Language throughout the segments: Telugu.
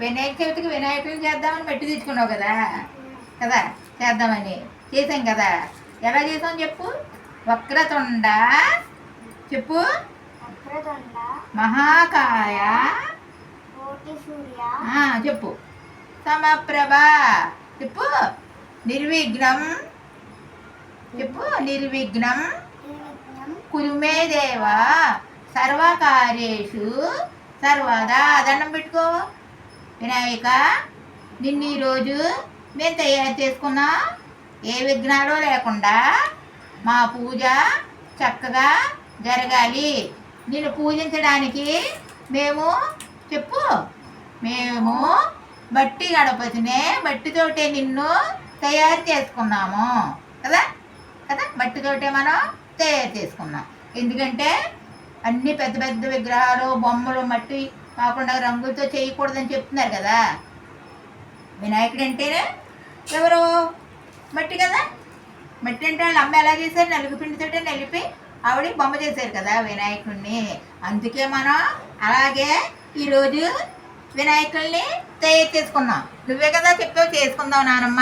వినాయక చవితికి వినాయకుడిని చేద్దామని మట్టి తెచ్చుకున్నావు కదా? కదా? చేద్దామని. చేసాం కదా? ఎలా చేసాం చెప్పు? వక్రతుండ. చెప్పు. మహాకాయ. చెప్పు. సమప్రభ. చెప్పు. నిర్విఘ్నం. చెప్పు. నిర్విఘ్నం నిర్విఘ్నం. కురుమే దేవ. సర్వకార్యేషు. సర్వదా. దండం పెట్టుకో. వినాయక నిన్ను ఈరోజు మేము తయారు చేసుకున్నాం. ఏ విఘ్నాలు లేకుండా మా పూజ చక్కగా జరగాలి. నిన్ను పూజించడానికి మేము చెప్పు. మేము బట్టి గణపతినే బట్టితోటే నిన్ను తయారు చేసుకున్నాము. కదా? కదా? బట్టితోటే మనం తయారు చేసుకున్నాం. ఎందుకంటే అన్ని పెద్ద పెద్ద విగ్రహాలు బొమ్మలు మట్టి కాకుండా రంగులతో చేయకూడదని చెప్తున్నారు కదా. వినాయకుడు అంటేనే ఎవరు మట్టి కదా. మట్టి అంటే వాళ్ళ అమ్మ ఎలా చేశారు? నలుగు పిండితోటే నలిపి ఆవిడ బొమ్మ చేశారు కదా వినాయకుడిని. అందుకే మనం అలాగే ఈరోజు వినాయకుల్ని తయారు చేసుకున్నాం. నువ్వే కదా చెప్పావు చేసుకుందాం నానమ్మ.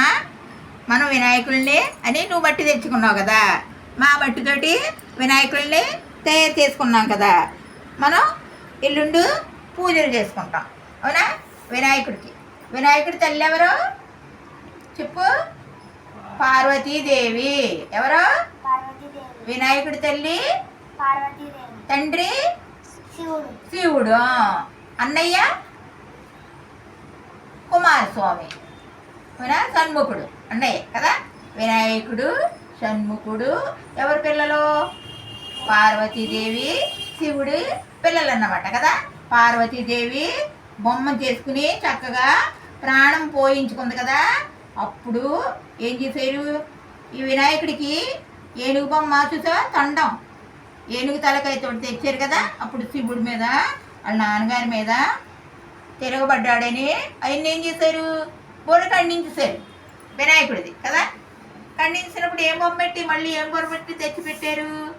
మనం వినాయకుల్ని అని నువ్వు బట్టి తెచ్చుకున్నావు కదా. మా బట్టితోటి వినాయకుల్ని తయారు చేసుకున్నాం కదా. మనం ఎల్లుండు పూజలు చేసుకుంటాం. అవునా? వినాయకుడికి. వినాయకుడి తల్లి ఎవరు? చెప్పు. పార్వతీదేవి. ఎవరు? వినాయకుడి తల్లి? తండ్రి? శివుడు. శివుడు. అన్నయ్య? కుమారస్వామి. అవునా? షణ్ముఖుడు. అన్నయ్య కదా? వినాయకుడు షణ్ముఖుడు. ఎవరి పిల్లలు? పార్వతీదేవి శివుడి పిల్లలు అన్నమాట కదా? పార్వతీదేవి బొమ్మ చేసుకుని చక్కగా ప్రాణం పోయించుకుంది కదా. అప్పుడు ఏం చేశారు? ఈ వినాయకుడికి ఏనుగు బొమ్మ చూసా తొండం. ఏనుగు తలకాయతో తెచ్చారు కదా. అప్పుడు శివుడి మీద వాళ్ళ నాన్నగారి మీద తిరగబడ్డాడని ఆయన ఏం చేశారు? బోడ ఖండించేశారు. వినాయకుడిది కదా. ఖండించినప్పుడు ఏం బొమ్మ పెట్టి మళ్ళీ ఏం బొమ్మ పెట్టి తెచ్చిపెట్టారు?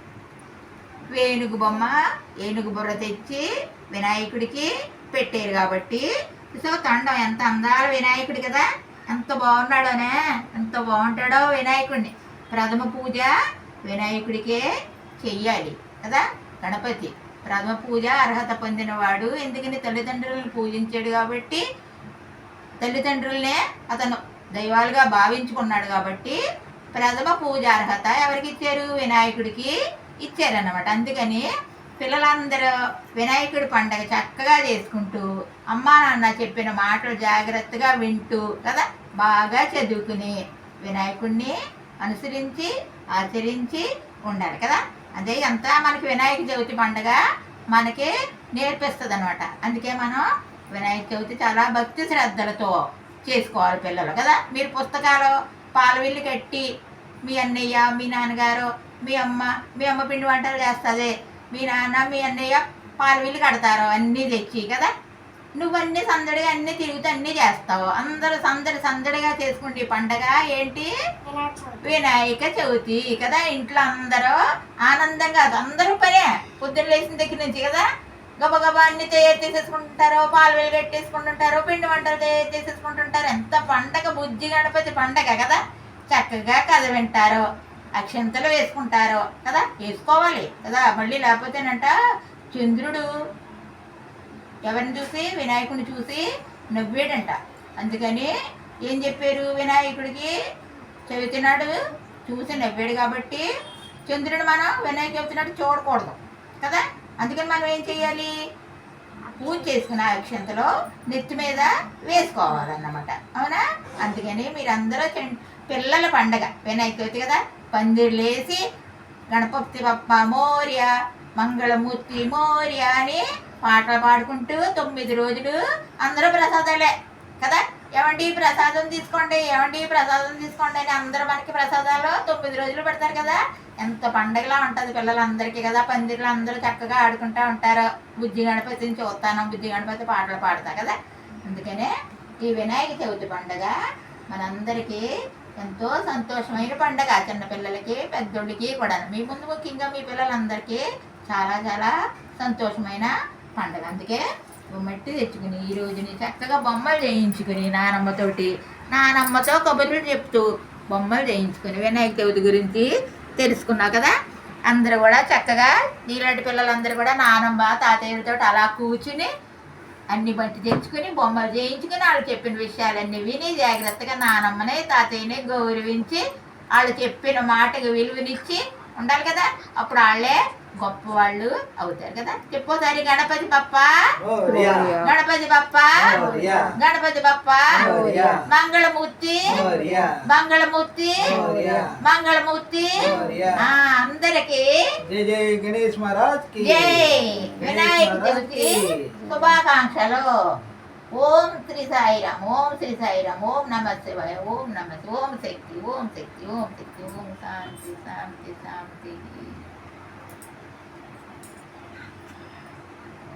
పెట్టారు వేణుగు బొమ్మ ఏనుగు బుర్ర తెచ్చి వినాయకుడికి పెట్టారు కాబట్టి. సో తండం ఎంత అందాల వినాయకుడు కదా. ఎంత బాగున్నాడోనే. ఎంత బాగుంటాడో వినాయకుడిని. ప్రథమ పూజ వినాయకుడికే చెయ్యాలి కదా గణపతి. ప్రథమ పూజ అర్హత పొందినవాడు. ఎందుకని తల్లిదండ్రులను పూజించాడు కాబట్టి. తల్లిదండ్రులనే అతను దైవాలుగా భావించుకున్నాడు కాబట్టి ప్రథమ పూజ అర్హత ఎవరికి ఇచ్చారు? వినాయకుడికి ఇచ్చారన్నమాట. అందుకని పిల్లలందరూ వినాయకుడి పండగ చక్కగా చేసుకుంటూ అమ్మా నాన్న చెప్పిన మాటలు జాగ్రత్తగా వింటూ కదా బాగా చదువుకుని వినాయకుడిని అనుసరించి ఆచరించి ఉండాలి కదా. అదే అంతా మనకి వినాయక చవితి పండగ మనకి నేర్పిస్తుంది అనమాట అందుకే మనం వినాయక చవితి చాలా భక్తి శ్రద్ధలతో చేసుకోవాలి పిల్లలు కదా. మీరు పుస్తకాలు పాలవిల్లు కట్టి మీ అన్నయ్య మీ నాన్నగారు మీ అమ్మ మీ అమ్మ పిండి వంటలు చేస్తుంది. మీ నాన్న మీ అన్నయ్య పాలవీలు కడతారు అన్నీ తెచ్చి కదా. నువ్వన్నీ సందడిగా అన్నీ తిరుగుతూ అన్నీ చేస్తావు. అందరూ సందడి సందడిగా చేసుకుంటే ఈ పండగ ఏంటి? వినాయక చవితి కదా. ఇంట్లో అందరూ ఆనందంగా అందరూ పనే. పొద్దున్న లేచిన దగ్గర నుంచి కదా. గబగబా అన్ని తయారు చేసేసుకుంటుంటారు పాలు వెలు కట్టేసుకుంటుంటారు పిండి వంటలు తయారు చేసేసుకుంటుంటారు. ఎంత పండగ బుజ్జి గణపతి పండగ కదా. చక్కగా కథ వింటారు. అక్షంతలు వేసుకుంటారో కదా? వేసుకోవాలి కదా? మళ్ళీ లేకపోతేనంట చంద్రుడు ఎవరిని చూసి? వినాయకుడిని చూసి నవ్వాడంట. అందుకని ఏం చెప్పారు వినాయకుడికి? చవితి నాడు చూసి నవ్వాడు కాబట్టి చంద్రుడు మనం వినాయక చవితి నాడు చూడకూడదు కదా? అందుకని మనం ఏం చేయాలి? పూజ చేసుకున్న అక్షంతలో నెత్తి మీద వేసుకోవాలన్నమాట. అవునా? అందుకని మీరందరూ చెం- పిల్లల పండగ వినాయక చవితి కదా? పందిర్లేసి గణపతి బప్ప మోర్య మంగళమూర్తి మోర్య అని పాటలు పాడుకుంటూ తొమ్మిది రోజులు అందరూ ప్రసాదాలే. కదా? ఏమండి ప్రసాదం తీసుకోండి ఏమండి ప్రసాదం తీసుకోండి అని అందరూ మనకి ప్రసాదాలు తొమ్మిది రోజులు పెడతారు కదా? ఎంత పండగలా ఉంటుంది పిల్లలందరికీ కదా? పందిర్లు అందరూ చక్కగా ఆడుకుంటూ ఉంటారు. బుజ్జి గణపతిని చూస్తాను బుజ్జి గణపతి పాటలు పాడతా కదా? అందుకనే ఈ వినాయక చవితి పండగ మనందరికీ ఎంతో సంతోషమైన పండగ. చిన్నపిల్లలకి పెద్దోళ్ళకి కూడా. మీ ముందు ముఖ్యంగా మీ పిల్లలందరికీ చాలా చాలా సంతోషమైన పండగ. అందుకే మట్టి తెచ్చుకుని ఈ రోజుని చక్కగా బొమ్మలు చేయించుకుని నానమ్మతోటి నానమ్మతో కబుర్లు చెప్తూ బొమ్మలు చేయించుకుని వినాయక చవితి గురించి తెలుసుకున్నావు కదా? అందరూ కూడా చక్కగా నీలాంటి పిల్లలందరూ కూడా నానమ్మ తాతయ్యలతో అలా కూర్చుని అన్ని బట్టి తెచ్చుకుని బొమ్మలు చేయించుకుని వాళ్ళు చెప్పిన విషయాలన్నీ విని జాగ్రత్తగా నానమ్మని తాతయ్యని గౌరవించి వాళ్ళు చెప్పిన మాటకు విలువనిచ్చి ఉండాలి కదా. అప్పుడు వాళ్ళే గొప్ప వాళ్ళు అవుతారు కదా? చెప్పోసారి గణపతి బప్ప. గణపతి బప్ప. గణపతి బప్ప. మంగళమూర్తి. మంగళమూర్తి. మంగళమూర్తి. అందరికి గణేష్ మహారాజ్ వినాయక చవితి శుభాకాంక్షలు. ఓం శ్రీ సాయిరామ్ ఓం శ్రీ సాయిరామ్ ఓం నమ శివాయ ఓం నమ ఓం శక్తి ఓం శక్తి ఓం శక్తి ఓం శాంతి శాంతి శాంతి.